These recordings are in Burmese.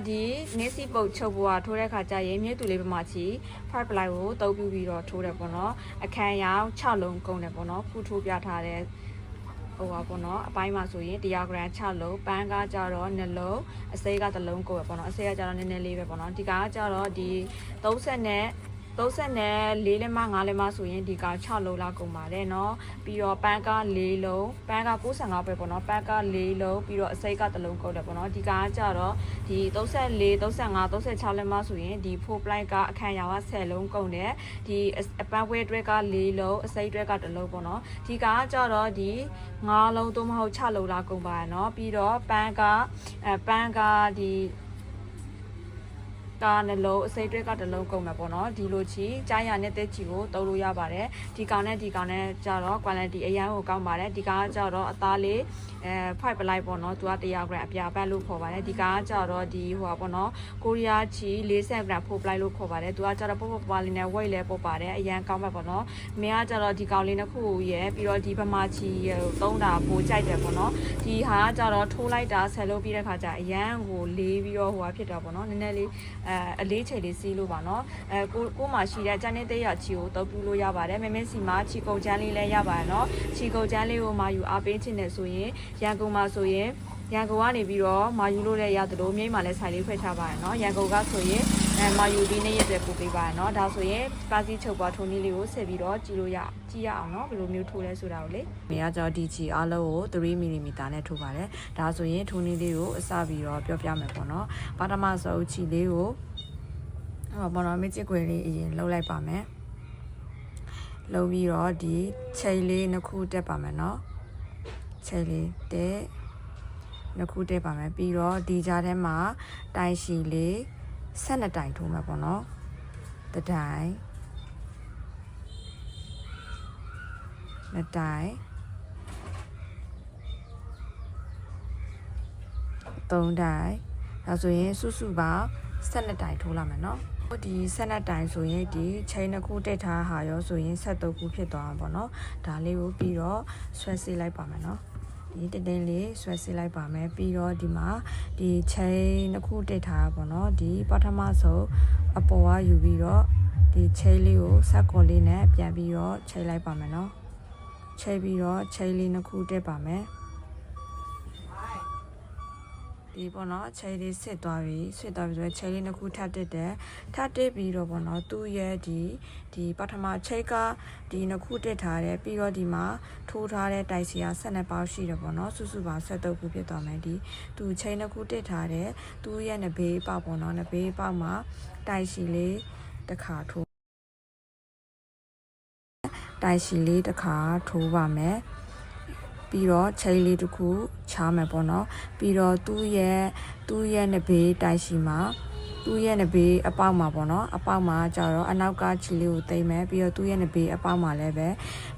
ကဒီနစ်စီပုတ်ချုပ်ပွားထိုးတဲ့ခါကျရင်မြေတူလေးပမာချီ five ply ကိုတုပ်ပြပြီးတော့ထိုးတယ်ပေါ့နော်အခန်းရောင်6လုံးကုန်တယ်ပေါ့နော်ဖူထိုးပြထားတဲ့ဟိုပါပေါ့နော်အပိုင်းမှာဆိုရင်100 gram 6လုံးပန်းကကြတော့2လုံးအစိမ်းကတစ်လုံးကုန်ပဲပေါ့နော်အစိမ်းကကြတော့နည်းနည်းလေးပဲပေါ့နော်ဒီကကကြတော့ဒီ30နဲ့ 30နဲ့4လက်မ5လက်မဆိုရင်ဒီက6လုံးလောက်ကုန်ပါတယ်เนาะပြီးတော့ပန်းက4လုံးပန်းက95ပဲပေါ့เนาะပန်းက4လုံးပြီးတော့အစိမ်းကတစ်လုံးကုန်တယ်ပေါ့เนาะဒီကကကြတော့ဒီ34 35 36လက်မဆိုရင်ဒီ4 ply ကအခန်းရောင်က10လုံးကုန်တယ်ဒီအပန်းဝဲအတွက်က4လုံးအစိမ်းအတွက်ကတစ်လုံးပေါ့เนาะဒီကကကြတော့ဒီ5လုံးသို့မဟုတ်6လုံးလောက်ကုန်ပါတယ်เนาะပြီးတော့ပန်းကအဲပန်းကဒီ ကာနှလုံးအစိတ်အတွက်ကတစ်လုံးကုန်မှာပေါ့နော်ဒီလိုချီကြားရနဲ့တက်ချီကိုတုံးလို့ရပါတယ်ဒီကောင်နဲ့ဒီကောင်နဲ့ကြတော့ quality အရန်ကိုကောင်းပါတယ်ဒီကောင်ကကြတော့အသားလေးအဲ5ပလိုက်ပေါ့နော်သူက100 gram အပြာပတ်လို့ခေါ်ပါတယ်ဒီကောင်ကကြတော့ဒီဟိုပါပေါ့နော်ကိုရီးယားချီ40 gram 4ပလိုက်လို့ခေါ်ပါတယ်သူကကြတော့ပေါ့ပေါ့ပွားလေးနဲ့ weight လဲပေါ့ပါတယ်အရန်ကောင်းပါပေါ့နော်မင်းကကြတော့ဒီကောင်လေးနှစ်ခုရယ်ပြီးတော့ဒီဗမာချီသုံးတာပိုကြိုက်တယ်ပေါ့နော်ဒီဟာကကြတော့ထိုးလိုက်တာဆက်လို့ပြီးတဲ့ခါကျအရန်ကိုလေးပြီးတော့ဟိုဟာဖြစ်တာပေါ့နော်နည်းနည်းလေးအဲအလေးချိန်လေးစီးလို့ပါနော်အဲကိုကိုမှရှိတဲ့ဂျန်နေတဲ့ရချီကိုတုပ်ပြလို့ရပါတယ်မမင်းစီမှာချီကုတ်ချမ်းလေးလည်းရပါတယ်နော်ချီကုတ်ချမ်းလေးကိုမှယူအားပေးချင်တယ်ဆိုရင်ရန်ကုန်မှာဆိုရင်ရန်ကုန်ကနေပြီးတော့မာယူလို့လည်းရတယ်လို့မြိတ်မှာလည်းဆိုင်လေးဖွင့်ထားပါတယ်နော်ရန်ကုန်ကဆိုရင်အဲမာယူပြီးနေ့ရက်တွေပို့ပေးပါတယ်နော်ဒါဆိုရင်ပါစီချုပ်ပွားထုံးနည်းလေးကိုဆက်ပြီးတော့ကြည့်လို့ရကြည့်ရအောင်နော်ဘယ်လိုမျိုးထိုးလဲဆိုတာကိုလေမိကကြောဒီချီအားလုံးကို3 mm နဲ့ထိုးပါတယ်ဒါဆိုရင်ထုံးနည်းလေးကိုအစပြီးတော့ပြောပြမယ်ပေါ့နော်ပထမဆုံးချီလေးကိုဟောပေါ်တော့မစ်ချစ်ခွေလေးအရင်လှုပ်လိုက်ပါမယ်လှုပ်ပြီးတော့ဒီချိန်လေးနှစ်ခုတက်ပါမယ်နော် ချိန်လေးတက်နှစ်ခုတက်ပါမယ်ပြီးတော့ဒီကြားထဲမှာတိုင်ရှည်လေး12တိုင်ထိုးမှာပေါ့နော်တတိုင်နှစ်တိုင်သုံးတိုင်ဒါဆိုရင်စုစုပေါင်း12တိုင်ထိုးလာမယ်နော်ဒီ12တိုင်ဆိုရင်ဒီချိန်တစ်ခုတိတ်ထားဟာရောဆိုရင်73ခုဖြစ်သွားမှာပေါ့နော်ဒါလေးကိုပြီးတော့ဆွဲစေးလိုက်ပါမယ်နော် ဒီတတင်းလေးဆွဲစေးလိုက်ပါမယ်ပြီးတော့ဒီမှာဒီချိန်တစ်ခုတိတ်ထားပါပေါ့နော်ဒီပထမဆုံးအပေါ်ကယူပြီးတော့ဒီချိန်လေးကိုဆက်ကော်လေးနဲ့ပြန်ပြီးတော့ချိန်လိုက်ပါမယ်နော်ချိန်ပြီးတော့ချိန်လေးနှစ်ခုတက်ပါမယ် ဒီပေါ့နော်ခြေလေးစစ်သွားပြီစစ်သွားပြီဆိုရင်ခြေလေးနှစ်ခုထပ်တက်တယ်ထပ်တက်ပြီးတော့ပေါ့နော်သူ့ရဲ့ဒီဒီပထမခြေကဒီနှစ်ခုတက်ထားတယ်ပြီးတော့ဒီမှာထိုးထားတဲ့တိုက်စီက12ပေါက်ရှိတယ်ပေါ့နော်စုစုပေါင်း73ခုဖြစ်သွားမယ်ဒီသူခြေနှစ်ခုတက်ထားတယ်သူ့ရဲ့နဘေးပေါက်ပေါ့နော်နဘေးပေါက်မှာတိုက်စီလေးတစ်ခါထိုးတိုက်စီလေးတစ်ခါထိုးပါမယ် ပြီးတော့ချိန်လေးတစ်ခုချားမယ်ပေါ့နော်ပြီးတော့သူ့ရဲ့သူ့ရဲ့နဘေးတိုက်ရှိမှာ သူ့ရဲ့နဘေးအပေါက်မှာပေါ့နော်အပေါက်မှာကျတော့အနောက်ကချီလေးကိုတိမ့်မယ်ပြီးတော့သူ့ရဲ့နဘေးအပေါက်မှာလည်းပဲ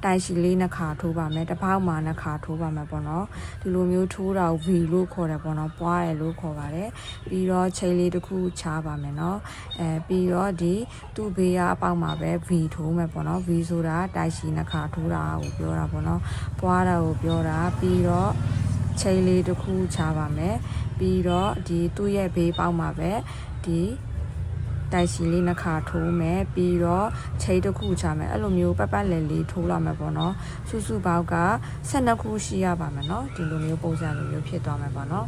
တိုက်ရှိလေးနှစ်ခါထိုးပါမယ်တစ်ပေါက်မှာနှစ်ခါထိုးပါမယ်ပေါ့နော်ဒီလိုမျိုးထိုးတာကို V လို့ခေါ်တယ်ပေါ့နော်ပွားတယ်လို့ခေါ်ပါတယ်ပြီးတော့ချိန်လေးတစ်ခုချားပါမယ်နော်အဲပြီးတော့ဒီသူ့ဘေးကအပေါက်မှာပဲ V ထိုးမယ်ပေါ့နော် V ဆိုတာတိုက်ရှိနှစ်ခါထိုးတာကိုပြောတာပေါ့နော်ပွားတာကိုပြောတာပြီးတော့ချိန်လေးတစ်ခုချပါမယ်ပြီးတော့ဒီသူ့ရဲ့ဘေးပေါက်မှာပဲ ဒီတိုက်ရှိလေးနှစ်ခါထိုးမယ်ပြီးတော့ချိန်တစ်ခုချမယ်အဲ့လိုမျိုးပတ်ပတ်လည်လေးထိုးလာမယ်ပေါ့နော်စုစုပေါက်က12ခုရှိရပါမယ်နော်ဒီလိုမျိုးပုံစံလိုမျိုးဖြစ်သွားမယ်ပေါ့နော်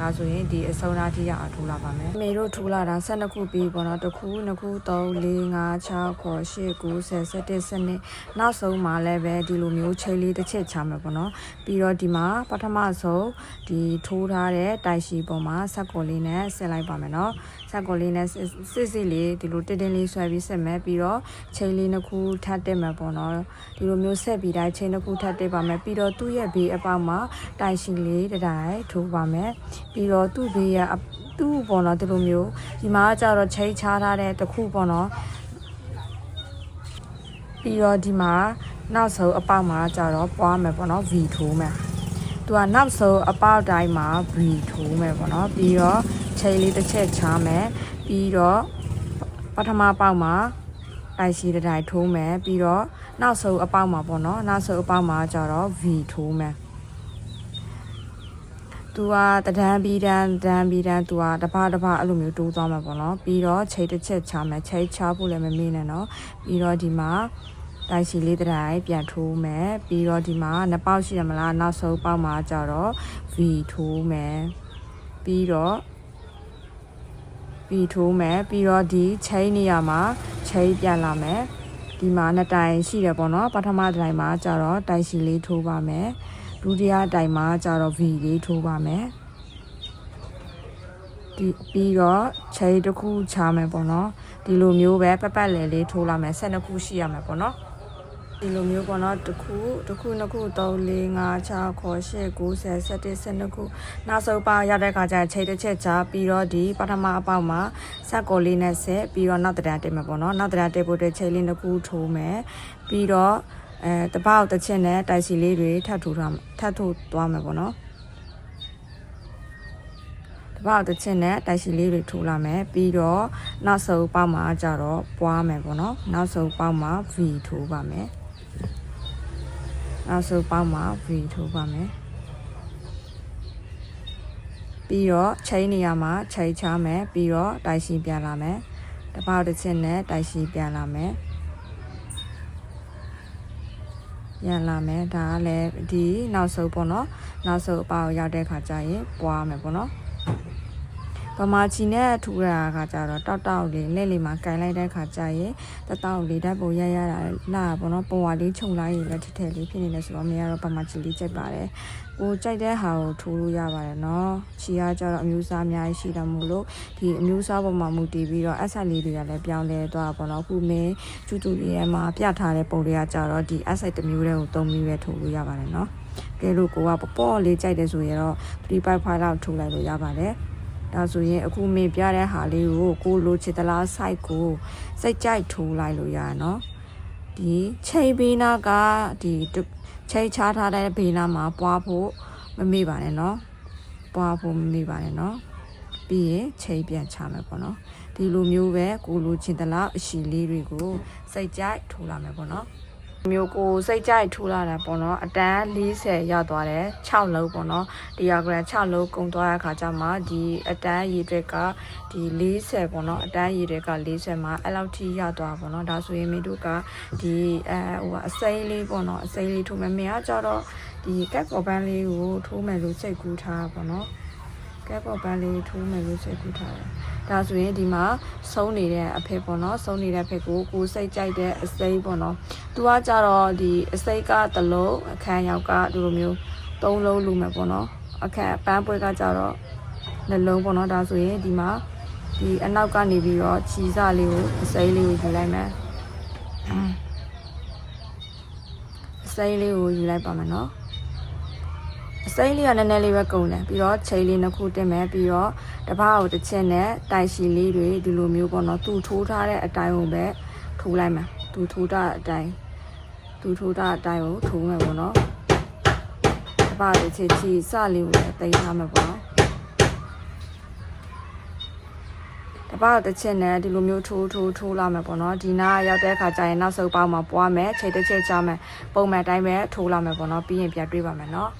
ဒါဆိုရင်ဒီအစုံသားထိရအောင်ထိုးလာပါမယ်။မေတို့ထိုးလာတာ12ခုပြီးပေါ့နော်။တစ်ခုနှစ်ခု3 4 5 6 9 10 11 12နောက်ဆုံးမှာလည်းပဲဒီလိုမျိုးချိန်လေးတစ်ချက်ချမယ်ပေါ့နော်။ပြီးတော့ဒီမှာပထမဆုံးဒီထိုးထားတဲ့တိုက်ရှိပေါ်မှာဆက်ကော်လေးနဲ့ဆက်လိုက်ပါမယ်နော်။ဆက်ကော်လေးနဲ့စစ်စစ်လေးဒီလိုတင်းတင်းလေးဆွဲပြီးဆက်မယ်ပြီးတော့ချိန်လေးနှစ်ခုထပ်တက်မယ်ပေါ့နော်။ဒီလိုမျိုးဆက်ပြီးတိုင်းချိန်နှစ်ခုထပ်တက်ပါမယ်ပြီးတော့သူ့ရဲ့ဘေးအပေါက်မှာတိုက်ရှိလေးတစ်တိုင်းထိုးပါမယ်။ပြီးတော့သူ့ဘေးရသူ့ပေါ့နော်ဒီလိုမျိုးဒီမှာကျတော့ချိန်ချထားတဲ့တစ်ခုပေါ့နော်ပြီးတော့ဒီမှာနောက်ဆုံးအပေါက်မှာကျတော့ပွားမယ်ပေါ့နော် V ထိုးမယ်သူကနောက်ဆုံးအပေါက်တိုင်းမှာ V ထိုးမယ်ပေါ့နော်ပြီးတော့ချိန်လေးတစ်ချက်ချမယ်ပြီးတော့ပထမပေါက်မှာတိုက်ရှိတစ်တိုင်းထိုးမယ်ပြီးတော့နောက်ဆုံးအပေါက်မှာပေါ့နော်နောက်ဆုံးအပေါက်မှာကျတော့ V ထိုးမယ် သူကတဒန်းပြီးတန်းတဒန်းပြီးတန်းသူကတပတပအဲ့လိုမျိုးတိုးသွားမှာပေါ့နော်ပြီးတော့ချိန်တစ်ချက်ချမယ်ချိန်ချဖို့လည်းမမေ့နဲ့နော်ပြီးတော့ဒီမှာတိုင်စီလေးတစ်တိုင်းပြန်ထိုးမယ်ပြီးတော့ဒီမှာနှစ်ပေါက်ရှိရမလားနောက်ဆုံးပေါက်မှာကြတော့ V ထိုးမယ်ပြီးတော့ပြီးထိုးမယ်ပြီးတော့ဒီချိန်နေရာမှာချိန်ပြန်လာမယ်ဒီမှာနှစ်တိုင်ရှိတယ်ပေါ့နော်ပထမတိုင်မှာကျတော့တိုင်စီလေးထိုးပါမယ် ဒုတိယတိုင်မှာကျတော့ V လေးထိုးပါမယ်ဒီပြီးတော့ချိန်တစ်ခုချမယ်ပေါ့နော်ဒီလိုမျိုးပဲပက်ပတ်လဲလေးထိုးလာမယ်12ခုရှိရမယ်ပေါ့နော်ဒီလိုမျိုးပေါ့နော်တစ်ခုတစ်ခုနှစ်ခု3 4 5 6 9 10 11 12ခုနောက်ဆုံးပါရတဲ့ခါကျရင်ချိန်တစ်ချက်ချပြီးတော့ဒီပထမအပေါက်မှာဆက်ကော်လေးနဲ့ဆက်ပြီးတော့နောက်တရံတက်မယ်ပေါ့နော်နောက်တရံတက်ဖို့တဲ့ချိန်လေးနှစ်ခုထိုးမယ်ပြီးတော့ အဲတပောက်တစ်ချက်နဲ့တိုက်စီလေးတွေထပ်ထိုးထားထပ်ထိုးသွားမယ်ပေါ့နော်တပောက်တစ်ချက်နဲ့တိုက်စီလေးတွေထိုးလာမယ်ပြီးတော့နောက်ဆုံးပေါက်မှာကျတော့ပွားမယ်ပေါ့နော်နောက်ဆုံးပေါက်မှာ V ထိုးပါမယ်နောက်ဆုံးပေါက်မှာ V ထိုးပါမယ်ပြီးတော့ချိန်နေရာမှာချိန်ချမယ်ပြီးတော့တိုက်စီပြန်လာမယ်တပောက်တစ်ချက်နဲ့တိုက်စီပြန်လာမယ် ပြန်လာမယ်ဒါကလည်းဒီနောက်ဆုံးပေါ့နော်နောက်ဆုံးအပေါက်ရောက်တဲ့ခါကျရင်ပွားမယ်ပေါ့နော် ဗမာချီနဲ့ထူရတာကကြတော့တောက်တောက်လေးလက်လေးမှာကင်လိုက်တဲ့ခါကျရင်တတောက်လေးဓာတ်ပုံရရတာလာပေါ့နော်ပုံဝါလေးခြုံလိုက်ရင်လည်းထထလေးဖြစ်နေတယ်ဆိုတော့မရတော့ဗမာချီလေးကြိုက်ပါတယ်ကိုကြိုက်တဲ့ဟာကိုထိုးလို့ရပါတယ်နော်ချီကကြတော့အမျိုးအစားအများကြီးရှိတယ်မို့လို့ဒီအမျိုးအစားပေါ်မှာမူတည်ပြီးတော့အဆက်လေးတွေကလည်းပြောင်းလဲသွားပေါ့နော်ခုမင်းကျူကျူလေးရဲ့မှာပြထားတဲ့ပုံတွေကကြတော့ဒီအဆက်တစ်မျိုးတည်းကိုသုံးပြီးပဲထိုးလို့ရပါတယ်နော်ကဲလို့ကိုကပေါ့ပေါ့လေးကြိုက်တယ်ဆိုရင်တော့355လောက်ထိုးလိုက်လို့ရပါတယ် ဒါဆိုရင်အခုမေပြတဲ့ဟာလေးကိုကိုလိုချစ်သလား site ကိုစိတ်ကြိုက်ထိုးလိုက်လို့ရနော်ဒီချိန်ပေးနာကဒီချိန်ချထားတဲ့ဘေးနာမှာပွားဖို့မမေ့ပါနဲ့နော်ပွားဖို့မမေ့ပါနဲ့နော်ပြီးရင်ချိန်ပြန်ချမယ်ပေါ့နော်ဒီလိုမျိုးပဲကိုလိုချင်သလားအရှိလေးတွေကိုစိတ်ကြိုက်ထိုးလာမယ်ပေါ့နော် မျိုးကိုစိတ်ကြိုက်ထိုးလာတာပေါ့နော်အတန်း40ရောက်သွားတယ်6လုံးပေါ့နော်ဒီယာဂရမ်6လုံးကုန်သွားတဲ့အခါကျမှဒီအတန်းရည်တွေကဒီ40ပေါ့နော်အတန်းရည်တွေက40မှာအဲ့လောက်ထိရောက်သွားပေါ့နော်ဒါဆိုရင်မင်းတို့ကဒီအဲဟိုအစိမ်းလေးပေါ့နော်အစိမ်းလေးထိုးမယ်မင်းကကြတော့ဒီကက်ကော်ပန်းလေးကိုထိုးမယ်လို့စိတ်ကူးထားပေါ့နော် ကက်ပေါ်ပန်းလေးထိုးမယ်လို့စိတ်ကူးထားတယ်။ဒါဆိုရင်ဒီမှာဆုံးနေတဲ့အဖေပေါ့နော်ဆုံးနေတဲ့အဖေကိုကိုစိတ်ကြိုက်တဲ့အစိမ်းပေါ့နော်။သူကကြတော့ဒီအစိမ်းကတစ်လုံးအခန်းရောက်ကဒီလိုမျိုးသုံးလုံးလူမယ်ပေါ့နော်။အခန်းပန်းပွဲကကြတော့နှလုံးပေါ့နော်။ဒါဆိုရင်ဒီမှာဒီအနောက်ကနေပြီးတော့ခြီစလေးကိုအစိမ်းလေးကိုယူလိုက်မယ်။အစိမ်းလေးကိုယူလိုက်ပါမယ်နော်။ အစိမ်းလေးကနည်းနည်းလေးပဲကုန်တယ်ပြီးတော့ချိန်လေးနှစ်ခုတင်မယ်ပြီးတော့တပားကိုတစ်ချက်နဲ့တိုင်ရှည်လေးတွေဒီလိုမျိုးပေါ့နော်သူထိုးထားတဲ့အတိုင်းကိုပဲထိုးလိုက်မယ်သူထိုးထားတဲ့အတိုင်းသူထိုးထားတဲ့အတိုင်းကိုထိုးမယ်ပေါ့နော်တပားတစ်ချက်ချီစလေးကိုလည်းတိတ်ထားမယ်ပေါ့နော်တပားတစ်ချက်နဲ့ဒီလိုမျိုးထိုးထိုးထိုးလာမယ်ပေါ့နော်ဒီနားရောက်တဲ့အခါကျရင်နောက်ဆုပ်ပေါက်မှာပွားမယ်ချိန်တစ်ချက်ချမယ်ပုံမှန်တိုင်းပဲထိုးလာမယ်ပေါ့နော်ပြီးရင်ပြန်တွေးပါမယ်နော်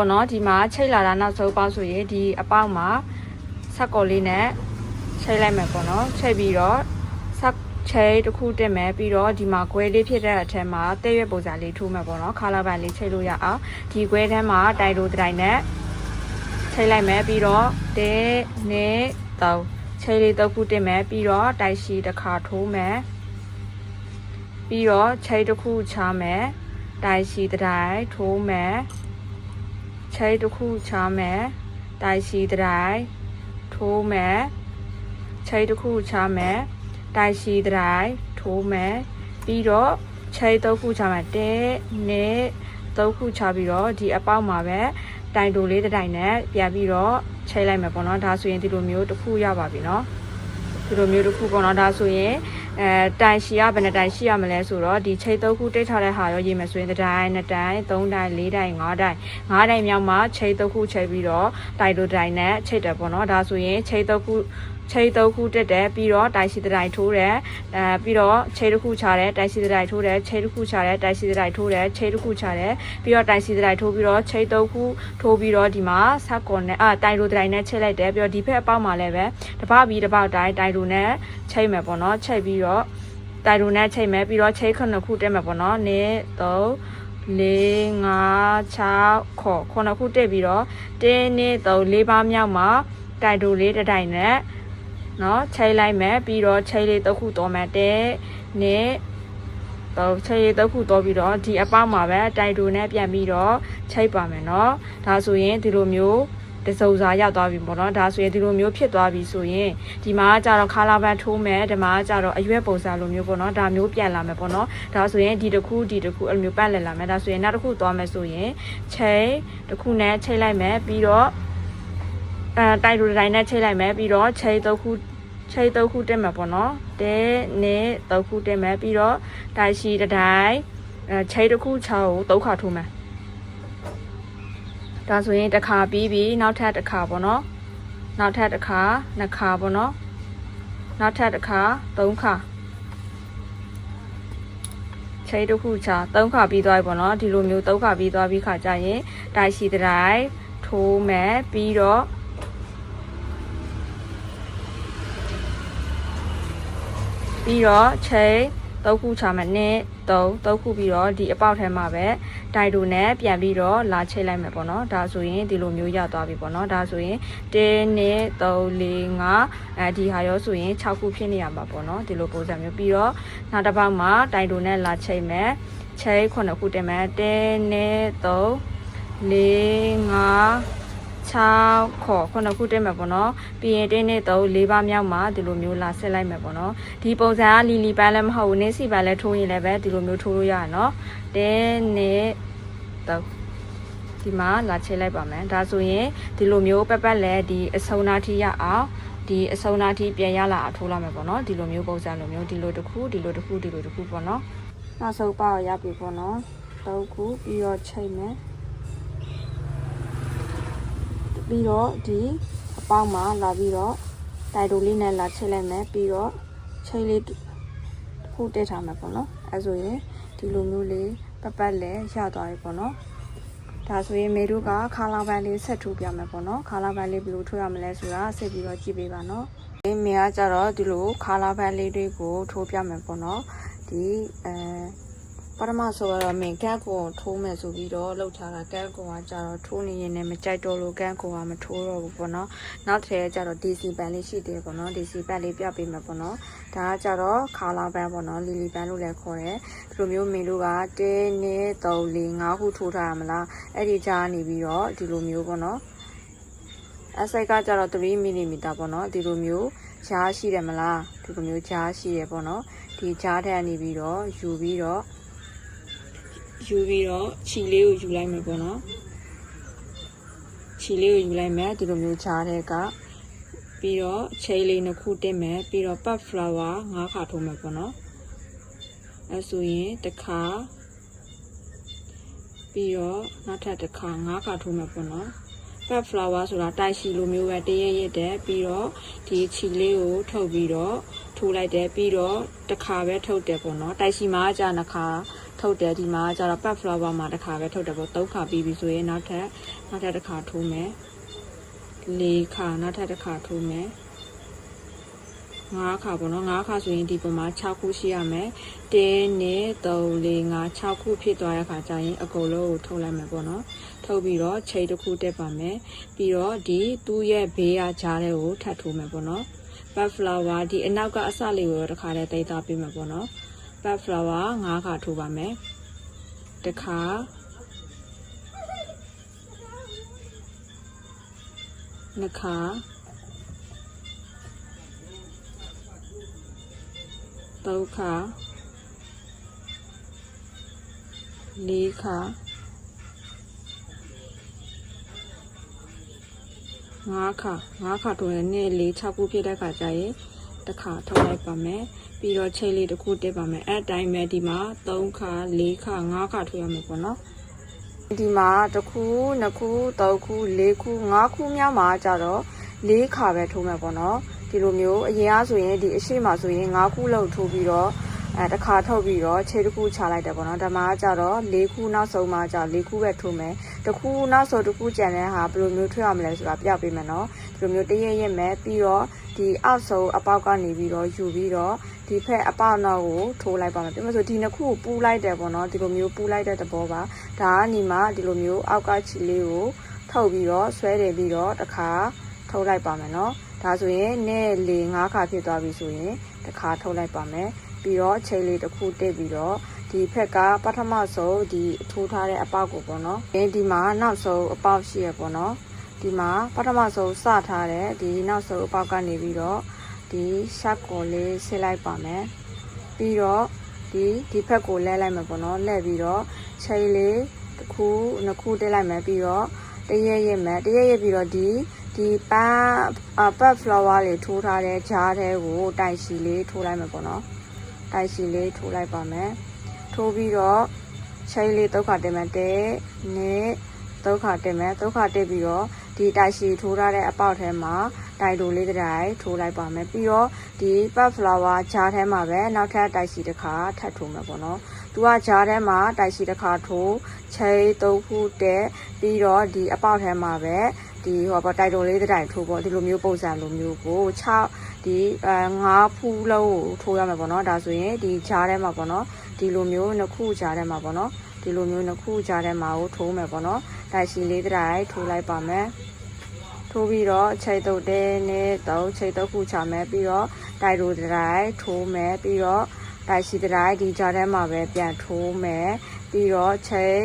ပေါ့နော်ဒီမှာချိတ်လာတာနောက်ဆုံးပေါက်ဆိုရင်ဒီအပေါက်မှာဆက်ကော်လေးနဲ့ချိတ်လိုက်မယ်ပေါ့နော်ချိတ်ပြီးတော့ဆက်ချိတ်တစ်ခုတက်မယ်ပြီးတော့ဒီမှာခွဲလေးဖြစ်တဲ့အထက်မှာတဲ့ရွက်ပုံစံလေးထိုးမယ်ပေါ့နော်ခါလာပန်လေးချိတ်လို့ရအောင်ဒီခွဲထဲမှာတိုင်တိုတိုင်နဲ့ချိတ်လိုက်မယ်ပြီးတော့တဲနေတော့ချိတ်လေးတစ်ခုတက်မယ်ပြီးတော့တိုင်ရှိတစ်ခါထိုးမယ်ပြီးတော့ချိတ်တစ်ခုချမယ်တိုင်ရှိတစ်တိုင်ထိုးမယ် ချိတ်တစ်ခုချမယ်တိုင်ရှိတိုင်ထိုးမယ်ချိတ်တစ်ခုချမယ်တိုင်ရှိတိုင်ထိုးမယ်ပြီးတော့ချိတ်သုံးခုချမယ်တဲနေသုံးခုချပြီးတော့ဒီအပေါက်မှာပဲတိုင်တိုလေးတစ်တိုင်နဲ့ပြန်ပြီးတော့ချိတ်လိုက်မယ်ပေါ့နော်ဒါဆိုရင်ဒီလိုမျိုးတစ်ခုရပါပြီနော်ဒီလိုမျိုးတစ်ခုပေါ့နော်ဒါဆိုရင် အဲတိုင်ရှိရဘယ်နှတိုင်ရှိရမလဲဆိုတော့ဒီချိတ်သုံးခုတိတ်ထားတဲ့ဟာရောရေးမယ်ဆိုရင်တစ်တိုင်နှစ်တိုင်သုံးတိုင်လေးတိုင်ငါးတိုင်ငါးတိုင်မြောက်မှာချိတ်သုံးခုချိတ်ပြီးတော့တိုင်တိုတိုင်နဲ့ချိတ်တယ်ပေါ့နော်ဒါဆိုရင်ချိတ်သုံးခု ချိတ်သုံးခုတက်တယ်ပြီးတော့တိုင်ရှိတိုင်ထိုးတယ်အဲပြီးတော့ချိတ်တစ်ခုချတယ်တိုင်ရှိတိုင်ထိုးတယ်ချိတ်တစ်ခုချတယ်တိုင်ရှိတိုင်ထိုးတယ်ချိတ်တစ်ခုချတယ်ပြီးတော့တိုင်ရှိတိုင်ထိုးပြီးတော့ချိတ်သုံးခုထိုးပြီးတော့ဒီမှာဆက်ကွန်နဲ့အာတိုင်တိုတိုင်နဲ့ချိတ်လိုက်တယ်ပြီးတော့ဒီဖက်အပေါက်မှာလည်းပဲတစ်ပေါက်ပြီးတစ်ပေါက်တိုင်တိုင်တိုနဲ့ချိတ်မယ်ပေါ့နော်ချိတ်ပြီးတော့တိုင်တိုနဲ့ချိန်မယ်ပြီးတော့ချိန်ခုနှစ်ခုတက်မယ်ပေါ့နော်1 3 4 5 6ခေါ်ခုနှစ်ခုတက်ပြီးတော့1 2 3 4ပါးမြောက်မှာတိုင်တိုလေးတစ်တိုင်နဲ့ နော်ချိန်လိုက်မယ်ပြီးတော့ချိန်လေးတစ်ခုတော်မယ်တဲ့နဲ့တော့ချိန်လေးတစ်ခုတော်ပြီးတော့ဒီအပေါက်မှာပဲတိုင်တိုနဲ့ပြန်ပြီးတော့ချိန်ပါမယ်နော်ဒါဆိုရင်ဒီလိုမျိုးတစုံစာရောက်သွားပြီပေါ့နော်ဒါဆိုရင်ဒီလိုမျိုးဖြစ်သွားပြီဆိုရင်ဒီမှာကျတော့ခါလာပန်ထိုးမယ်ဒီမှာကျတော့အရွက်ပုံစံလိုမျိုးပေါ့နော်ဒါမျိုးပြန်လာမယ်ပေါ့နော်ဒါဆိုရင်ဒီတစ်ခုဒီတစ်ခုအဲ့လိုမျိုးပတ်လည်လာမယ်ဒါဆိုရင်နောက်တစ်ခုသွားမယ်ဆိုရင်ချိန်တစ်ခုနဲ့ချိန်လိုက်မယ်ပြီးတော့အဲတိုင်တူတိုင်နဲ့ချိန်လိုက်မယ်ပြီးတော့ချိန်တစ်ခု ချိန်တစ်ခုတက်မယ်ပေါ့နော်တဲနေတစ်ခုတက်မယ်ပြီးတော့တိုင်ရှိတစ်တိုင်အဲချိန်တစ်ခု6ကိုသုံးခါထိုးမယ်ဒါဆိုရင်တစ်ခါပြီးပြီးနောက်ထပ်တစ်ခါပေါ့နော်နောက်ထပ်တစ်ခါနှစ်ခါပေါ့နော်နောက်ထပ်တစ်ခါသုံးခါချိန်တစ်ခုချသုံးခါပြီးသွားပြီပေါ့နော်ဒီလိုမျိုးသုံးခါပြီးသွားပြီးခါကြရင်တိုင်ရှိတဲ့တိုင်ထိုးမယ်ပြီးတော့ ပြီးတော့ချိန်သုံးခုချမယ်နဲ့သုံးသုံးခုပြီးတော့ဒီအပေါက်ထဲမှာပဲတိုင်တူနဲ့ပြန်ပြီးတော့လာချိတ်လိုက်မယ်ပေါ့နော်ဒါဆိုရင်ဒီလိုမျိုးရသွားပြီပေါ့နော်ဒါဆိုရင်1နဲ့3 4 5အဲဒီဟာရောဆိုရင်6ခုဖြစ်နေရမှာပေါ့နော်ဒီလိုပုံစံမျိုးပြီးတော့နောက်တစ်ပေါက်မှာတိုင်တူနဲ့လာချိတ်မယ်ချိတ်ခုနှစ်ခုတင်မယ်1နဲ့3 4 5 6ခေါ်ခုနှစ်ခုတက်မယ်ပေါ့နော်ပြီးရင်တင်းနဲ့တော့၄ပါးမြောက်မှာဒီလိုမျိုးလာဆက်လိုက်မယ်ပေါ့နော်ဒီပုံစံကလီလီပန်းလည်းမဟုတ်ဘူးနင်းစီပန်းလည်းထိုးရင်လည်းပဲဒီလိုမျိုးထိုးလို့ရရနော်တင်းနဲ့တော့ဒီမှာလာချိတ်လိုက်ပါမယ်ဒါဆိုရင်ဒီလိုမျိုးပက်ပက်လဲဒီအစုံနာထိရအောင်ဒီအစုံနာထိပြန်ရလာအောင်ထိုးလိုက်မယ်ပေါ့နော်ဒီလိုမျိုးပုံစံလိုမျိုးဒီလိုတစ်ခုဒီလိုတစ်ခုဒီလိုတစ်ခုပေါ့နော်နောက်ဆုံးပါရပြီပေါ့နော်တော့ခုပြီးတော့ချိတ်မယ် ပြီးတော့ဒီအပေါက်မှာလာပြီးတော့တိုင်တိုလေးနဲ့လာချိတ်လိုက်မယ်ပြီးတော့ချိတ်လေးတစ်ခုတက်ထားမှာပေါ့နော်အဲဆိုရင်ဒီလိုမျိုးလေးပတ်ပတ်လဲရသွားပြီပေါ့နော်ဒါဆိုရင်မေတို့ကခါလာပန်လေးဆက်ထိုးပြမယ်ပေါ့နော်ခါလာပန်လေးဘယ်လိုထိုးရမလဲဆိုတာဆက်ပြီးတော့ကြည့်ပေးပါနော်ဒီမေကကြတော့ဒီလိုခါလာပန်လေးတွေကိုထိုးပြမယ်ပေါ့နော်ဒီအဲ ပထမဆိုတော့မင်းကက်ကိုထိုးမယ်ဆိုပြီးတော့လှုပ်ထားတာကက်ကိုကကြတော့ထိုးနေရင်လည်းမကြိုက်တော့လို့ကက်ကိုကမထိုးတော့ဘူးပေါ့နော်နောက်တစ်ထည့်ကျတော့ DC ပန်လေးရှိသေးတယ်ပေါ့နော် DC ပန်လေးပြပေးမယ်ပေါ့နော်ဒါကကြတော့ခါလာပန်ပေါ့နော်လီလီပန်လို့လည်းခေါ်တယ်ဒီလိုမျိုးမင်းတို့က1 2 3 4 5ခုထိုးထားရမလားအဲ့ဒီကြားနေပြီးတော့ဒီလိုမျိုးပေါ့နော်အစိုက်ကကြတော့3 mm ပေါ့နော်ဒီလိုမျိုးဂျားရှိတယ်မလားဒီလိုမျိုးဂျားရှိတယ်ပေါ့နော်ဒီဂျားထက်နေပြီးတော့ယူပြီးတော့ ယူပြီးတော့ခြီလေးကိုယူလိုက်မယ်ပေါ့နော်ခြီလေးကိုယူလိုက်မယ်ဒီလိုမျိုးချားတဲ့ကပြီးတော့ချိတ်လေးနှစ်ခုတင်မယ်ပြီးတော့ pad flower ၅ခါထိုးမယ်ပေါ့နော်အဲဆိုရင်တစ်ခါပြီးတော့နောက်ထပ်တစ်ခါ၅ခါထိုးမယ်ပေါ့နော် pad flower ဆိုတာတိုက်ရှိလိုမျိုးပဲတရရတဲ့ပြီးတော့ဒီခြီလေးကိုထုတ်ပြီးတော့ထိုးလိုက်တယ်ပြီးတော့တစ်ခါပဲထုတ်တယ်ပေါ့နော်တိုက်ရှိမှာကြာနှစ်ခါ ထုတ်တယ်ဒီမှာကျတော့ pet flower မှာတစ်ခါပဲထုတ်တယ်ပေါ့၃ခါပြီးပြီဆိုရင်နောက်ထပ်နောက်ထပ်တစ်ခါထိုးမယ်၄ခါနောက်ထပ်တစ်ခါထိုးမယ်ငါးခါပေါ့နော်ငါးခါဆိုရင်ဒီပုံမှာ6ခုရှိရမယ်1နဲ့3 4 5 6ခုဖြစ်သွားတဲ့ခါကျရင်အကုန်လုံးကိုထုတ်လိုက်မယ်ပေါ့နော်ထုတ်ပြီးတော့ချိန်တစ်ခုတက်ပါမယ်ပြီးတော့ဒီသူ့ရဲ့ဘေးကကြားတဲ့ကိုထပ်ထိုးမယ်ပေါ့နော် bud flower ဒီအနောက်ကအစလေးကိုတစ်ခါတည်းတိတ်သားပေးမယ်ပေါ့နော် bud flower ၅ခါထိုးပါမယ်တစ်ခါနှစ်ခါသုံးခါလေးခါငါးခါငါးခါထိုးရင်နေ့လေး6ခုဖြစ်တဲ့ခါကျရင် တစ်ခါထုတ်လိုက်ပါမယ်ပြီးတော့ချိန်လေးတစ်ခုတက်ပါမယ်အဲ့အတိုင်းပဲဒီမှာ3ခါ4ခါ5ခါထိုးရမယ်ပေါ့နော်ဒီမှာတစ်ခုနှစ်ခုသုံးခုလေးခုငါးခုမြောက်မှာကြတော့လေးခါပဲထိုးမယ်ပေါ့နော်ဒီလိုမျိုးအရင်အားဆိုရင်ဒီအရှိမဆိုရင်၅ခုလောက်ထိုးပြီးတော့အဲတစ်ခါထုတ်ပြီးတော့ခြေတစ်ခုချလိုက်တယ်ပေါ့နော်ဒါမှကြတော့၄ခုနောက်ဆုံးမှကြ၄ခုပဲထိုးမယ် တစ်ခုနောက်ဆုံးတစ်ခုကြံတဲ့ဟာဘယ်လိုမျိုးထွေးရမလဲဆိုတာပြပေးမယ်နော်ဒီလိုမျိုးတရက်ရက်မယ်ပြီးတော့ဒီအောက်ဆုံးအပေါက်ကနေပြီးတော့ယူပြီးတော့ဒီဖက်အပေါက်နောက်ကိုထိုးလိုက်ပါမယ်ပြမဆိုဒီနှစ်ခုကိုပူးလိုက်တယ်ပေါ့နော်ဒီလိုမျိုးပူးလိုက်တဲ့သဘောပါဒါကညီမဒီလိုမျိုးအောက်ကချီလေးကိုထုတ်ပြီးတော့ဆွဲတယ်ပြီးတော့တစ်ခါထုတ်လိုက်ပါမယ်နော်ဒါဆိုရင်နဲ့လေ၅ခါဖြစ်သွားပြီဆိုရင်တစ်ခါထုတ်လိုက်ပါမယ်ပြီးတော့ချိန်လေးတစ်ခုတက်ပြီးတော့ ဒီဖက်ကပထမဆုံးဒီထိုးထားတဲ့အပေါက်ကိုပေါ့နော်အဲဒီမှာနောက်ဆုံးအပေါက်ရှိရပေါ့နော်ဒီမှာပထမဆုံးစထားတဲ့ဒီနောက်ဆုံးအပေါက်ကနေပြီးတော့ဒီရှက်ကိုလေးဆစ်လိုက်ပါမယ်ပြီးတော့ဒီဒီဖက်ကိုလဲလိုက်မယ်ပေါ့နော်လဲပြီးတော့ချိန်လေးတစ်ခုနှစ်ခုတက်လိုက်မယ်ပြီးတော့တရက်ရက်မယ်တရက်ရက်ပြီးတော့ဒီဒီပန်းအပတ် flower လေးထိုးထားတဲ့ဂျားထဲကိုတိုင်ရှီလေးထိုးလိုက်မယ်ပေါ့နော်တိုင်ရှီလေးထိုးလိုက်ပါမယ် ထိုးပြီးတော့ချိန်လေးတုတ်ခါတင်မယ်တဲ့နဲ့တုတ်ခါတင်မယ်တုတ်ခါတက်ပြီးတော့ဒီတိုင်ရှီထိုးထားတဲ့အပေါက်ထဲမှာတိုင်တိုလေးတစ်တိုင်ထိုးလိုက်ပါမယ်ပြီးတော့ဒီ pet flower ဂျားထဲမှာပဲနောက်ထပ်တိုင်ရှီတစ်ခါထပ်ထိုးမယ်ပေါ့နော်သူကဂျားထဲမှာတိုင်ရှီတစ်ခါထိုးချိန်သုံးခုတက်ပြီးတော့ဒီအပေါက်ထဲမှာပဲဒီဟောပေါ့တိုင်တိုလေးတစ်တိုင်ထိုးပေါ့ဒီလိုမျိုးပုံစံလိုမျိုးကို6ဒီအဲ9ဖူးလုံးကိုထိုးရမယ်ပေါ့နော်ဒါဆိုရင်ဒီဂျားထဲမှာပေါ့နော် ဒီလိုမျိုးနှစ်ခုဂျားထဲမှာပေါ့နော်ဒီလိုမျိုးနှစ်ခုကြားထဲမှာကိုထိုးမယ်ပေါ့နော်တိုင်ရှီလေးတစ်တိုင်ထိုးလိုက်ပါမယ်ထိုးပြီးတော့ချိတ်တုတ်တဲနဲ့တော့ချိတ်တုတ်ခုချမယ်ပြီးတော့တိုင်ရိုတစ်တိုင်ထိုးမယ်ပြီးတော့တိုင်ရှီတစ်တိုင်ဒီကြားထဲမှာပဲပြန်ထိုးမယ်ပြီးတော့ချိတ်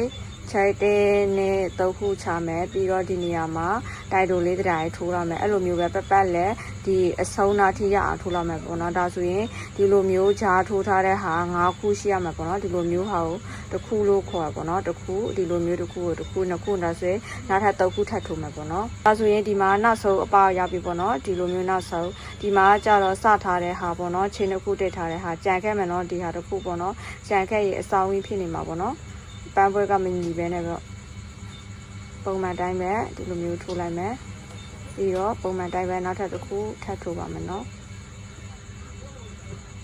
ချိတ်တဲနဲ့တုတ်ခုချမယ်ပြီးတော့ဒီနေရာမှာတိုင်တိုလေးတစ်တိုင်ထိုးရမယ်အဲ့လိုမျိုးပဲပတ်ပတ်လဲဒီအဆုံးနာထိရအောင်ထိုးရမယ်ပေါ့နော်ဒါဆိုရင်ဒီလိုမျိုးဂျားထိုးထားတဲ့ဟာ၅ခုရှိရမှာပေါ့နော်ဒီလိုမျိုးဟာကိုတစ်ခုလို့ခေါ်ပါပေါ့နော်တစ်ခုဒီလိုမျိုးတစ်ခုကိုတစ်ခုနှစ်ခုဒါဆိုရင်နောက်ထပ်၃ခုထပ်ထိုးမယ်ပေါ့နော်ဒါဆိုရင်ဒီမှာနောက်ဆုံးအပါရောက်ပြီပေါ့နော်ဒီလိုမျိုးနောက်ဆုံးဒီမှာကြတော့စထားတဲ့ဟာပေါ့နော်ချိန်တစ်ခုတက်ထားတဲ့ဟာကြံခဲ့မယ်နော်ဒီဟာတစ်ခုပေါ့နော်ကြံခဲ့ရေအဆောင်ကြီးဖြစ်နေမှာပေါ့နော် ပန်းပွဲကမညီပဲနဲ့ပေါ့ပုံမှန်တိုင်းပဲဒီလိုမျိုးထိုးလိုက်မယ်ပြီးတော့ပုံမှန်တိုင်းပဲနောက်ထပ်တစ်ခုထပ်ထိုးပါမယ်နော်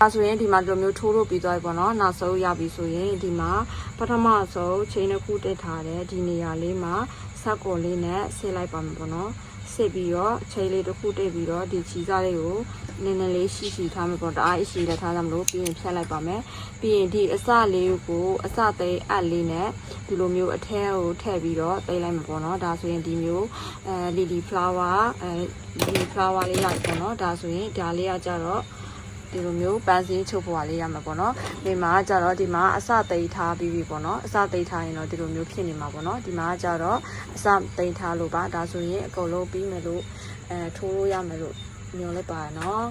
ဒါဆိုရင်ဒီမှာဒီလိုမျိုးထိုးလို့ပြီးသွားပြီပေါ့နော်နောက်ဆုံးရပြီဆိုရင်ဒီမှာပထမဆုံးချိန်တစ်ခုတက်ထားတဲ့ဒီနေရာလေးမှာဆက်ကော်လေးနဲ့ဆစ်လိုက်ပါမယ်ပေါ့နော်စစ်ပြီးတော့ချိန်လေးတစ်ခုတိတ်ပြီးတော့ဒီချီစားလေးကို နည်းနည်းလေးရှိရှိထားမယ်ပေါ့တအားအရှိလည်းထားကြမလို့ပြီးရင်ဖြတ်လိုက်ပါမယ်ပြီးရင်ဒီအစလေးကိုအစသိအပ်လေးနဲ့ဒီလိုမျိုးအထဲကိုထည့်ပြီးတော့သိလိုက်မှာပေါ့နော်ဒါဆိုရင်ဒီမျိုးအဲလီလီဖလာဝါအဲလီလီဖလာဝါလေးရတယ်ပေါ့နော်ဒါဆိုရင်ဒါလေးကကြတော့ဒီလိုမျိုးပန်းစင်းချုပ်ဖို့လေးရမှာပေါ့နော်ဒီမှာကြတော့ဒီမှာအစသိထားပြီးပြီပေါ့နော်အစသိထားရင်တော့ဒီလိုမျိုးဖြစ်နေမှာပေါ့နော်ဒီမှာကြတော့အစသိထားလို့ပါဒါဆိုရင်အကုန်လုံးပြီးမယ်လို့အဲထိုးလို့ရမယ်လို့ ညွှန်လိုက်ပါနော်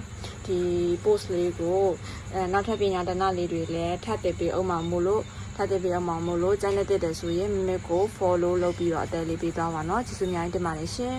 ဒီ post လေးကိုအဲနောက်ထပ်ပညာတနလေးတွေလည်းထပ်တည်ပြီးအောင်မှာမို့လို့ထပ်တည်ပြီးအောင်မှာမို့လို့ကျန်တဲ့တဲ့ဆိုရင်မိမိကို follow လုပ်ပြီးတော့အသေးလေးပေးသွားပါနော်ကျေးဇူးအများကြီးတင်ပါတယ်ရှင်